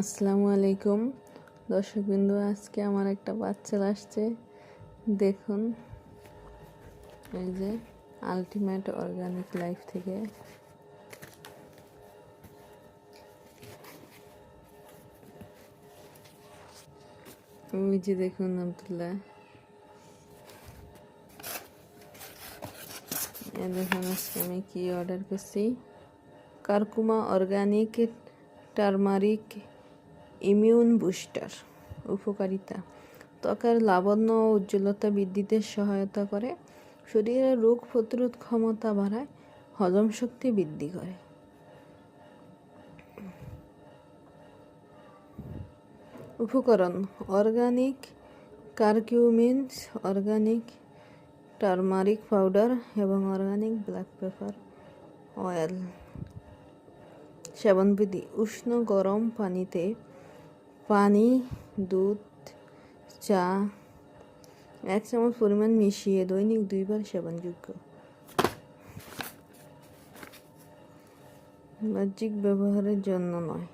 আসসালামু আলাইকুম। দর্শকবিন্দু, আজকে আমার একটা বাচ্চা আসছে। দেখুন, এই যে আলটিমেট অর্গানিক লাইফ থেকে। ওই যে দেখুন, আবদুল্লাহ। দেখুন, আজকে আমি কি অর্ডার করছি? Curcuma organic turmeric immune booster, উপকারিতা। ত্বকের লাবণ্য ও উজ্জ্বলতা বৃদ্ধিতে সহায়তা করে। শরীরের রোগ প্রতিরোধ ক্ষমতা বাড়ায়, হজম শক্তি বৃদ্ধি করে। উপকরণ, organic curcumins, organic turmeric powder এবং অর্গানিক ব্ল্যাক পেপার অয়েল। সেবনবিধি, উষ্ণ গরম পানিতে পানি, দুধ, চা এক চামচ পরিমাণ মিশিয়ে দৈনিক দুইবার সেবনযোগ্য। বাহ্যিক ব্যবহারের জন্য নয়।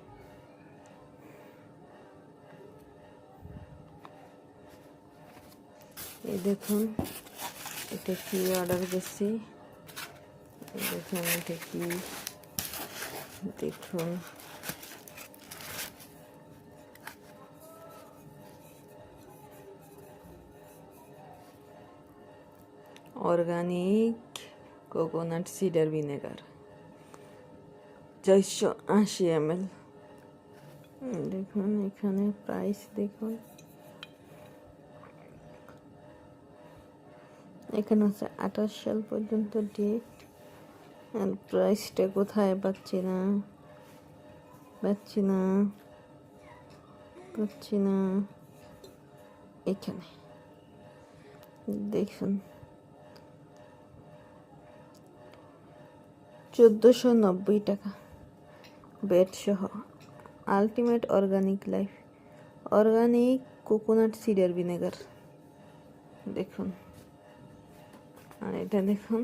এই দেখুন, এটা কি অর্ডার করছি দেখুন, এটা কি? দেখুন। অর্গানিক কোকোনাট সিডার ভিনেগার চারশো আশি এম এল দেখুন, এখানে প্রাইস দেখুন। এখানে আছে আঠাশ সাল পর্যন্ত ডেট আর প্রাইসটা কোথায় পাচ্ছি না? পাচ্ছি না। পাচ্ছি না। এখানে। দেখুন। চোদ্দোশো নব্বই টাকা। বেড সহ ultimate organic life. Organic coconut cider vinegar. দেখুন। আর এটা দেখুন।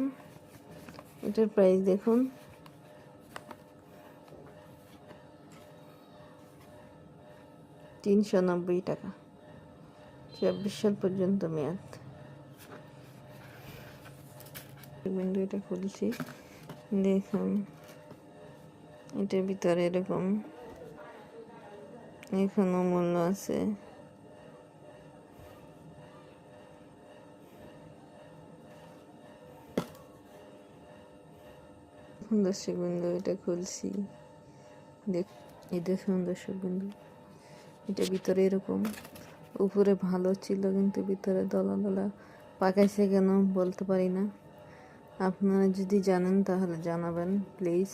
এটার প্রাইস দেখুন। তিনশো নব্বই টাকা। চব্বিশ সাল পর্যন্ত মেয়াদ। এটা খুলছি। দেখুন। এটার ভিতরে এরকম এখনও মূল্য আছে। দর্শক বন্ধু এটা খুলছি। দেখ, এই দেখুন দর্শক বন্ধু এটা ভিতরে এরকম। উপরে ভালো ছিল কিন্তু ভিতরে দলা দলা পাকাইছে কেন বলতে পারি না। আপনারা যদি জানেন তাহলে জানাবেন প্লিজ।